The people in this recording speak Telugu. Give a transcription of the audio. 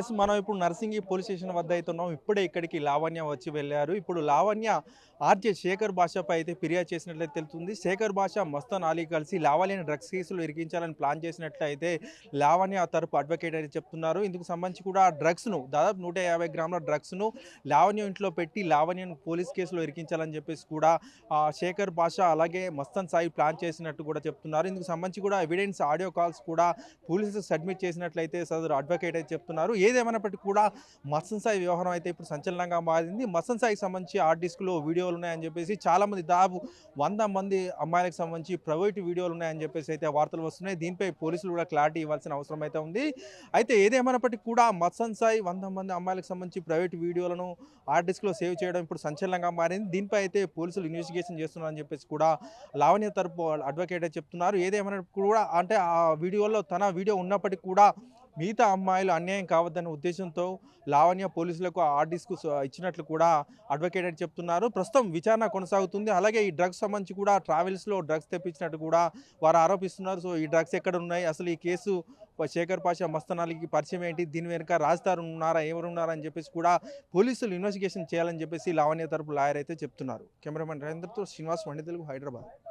ఎస్ మనం ఇప్పుడు నర్సింగి పోలీస్ స్టేషన్ వద్ద అయితే ఉన్నాం ఇప్పుడే ఇక్కడికి లావణ్య వచ్చి వెళ్ళారు. ఇప్పుడు లావణ్య ఆర్జే శేఖర్ భాషపై అయితే ఫిర్యాదు చేసినట్లయితే తెలుస్తుంది. శేఖర్ భాష మస్తాన్ అలీ కలిసి లావణ్య డ్రగ్స్ కేసులు ఇరికించాలని ప్లాన్ చేసినట్లయితే లావణ్య తరపు అడ్వకేట్ అని చెప్తున్నారు. ఇందుకు సంబంధించి కూడా డ్రగ్స్ను దాదాపు నూట యాభై గ్రాముల డ్రగ్స్ను లావణ్య ఇంట్లో పెట్టి లావణ్యను పోలీస్ కేసులో ఇరికించాలని చెప్పేసి కూడా శేఖర్ భాష అలాగే మస్తాన్ సాయి ప్లాన్ చేసినట్టు కూడా చెప్తున్నారు. ఇందుకు సంబంధించి కూడా ఎవిడెన్స్ ఆడియో కాల్స్ కూడా పోలీసులు సబ్మిట్ చేసినట్లయితే సదరు అడ్వకేట్ అయితే చెప్తున్నారు. ఏదేమైనప్పటికీ కూడా మసన్ సాయి వ్యవహారం అయితే ఇప్పుడు సంచలనంగా మారింది. మసన్ సాయికి సంబంధించి ఆర్ట్ డిస్క్లో వీడియోలు ఉన్నాయని చెప్పేసి చాలామంది దాదాపు వంద మంది అమ్మాయిలకు సంబంధించి ప్రైవేట్ వీడియోలు ఉన్నాయని చెప్పేసి అయితే వార్తలు వస్తున్నాయి. దీనిపై పోలీసులు కూడా క్లారిటీ ఇవ్వాల్సిన అవసరం అయితే ఉంది. అయితే ఏదేమైనప్పటికీ కూడా మత్సన్ సాయి వంద మంది అమ్మాయిలకు సంబంధించి ప్రైవేట్ వీడియోలను ఆర్ట్ డిస్క్లో సేవ్ చేయడం ఇప్పుడు సంచలనంగా మారింది. దీనిపై అయితే పోలీసులు ఇన్వెస్టిగేషన్ చేస్తున్నారని చెప్పేసి కూడా లావణ్య తరపు అడ్వకేట్ చెప్తున్నారు. ఏదేమైనా కూడా అంటే ఆ వీడియోలో తన వీడియో ఉన్నప్పటికీ కూడా మిగతా అమ్మాయిలు అన్యాయం కావద్దనే ఉద్దేశంతో లావణ్య పోలీసులకు ఆర్డీస్కు ఇచ్చినట్లు కూడా అడ్వకేట్ అని చెప్తున్నారు. ప్రస్తుతం విచారణ కొనసాగుతుంది. అలాగే ఈ డ్రగ్స్ సంబంధించి కూడా ట్రావెల్స్లో డ్రగ్స్ తెప్పించినట్టు కూడా వారు ఆరోపిస్తున్నారు. సో ఈ డ్రగ్స్ ఎక్కడ ఉన్నాయి అసలు ఈ కేసు శేఖర్ పాషా మస్తనాలకి పరిచయం ఏంటి? దీని వెనుక రాజధారు ఉన్నారా? ఎవరు ఉన్నారా? అని చెప్పేసి కూడా పోలీసులు ఇన్వెస్టిగేషన్ చేయాలని చెప్పేసి లావణ్య తరపు లాయర్ అయితే చెప్తున్నారు. కెమెరామెన్ రవీంద్రతో శ్రీనివాస్ వండి తెలుగు హైదరాబాద్.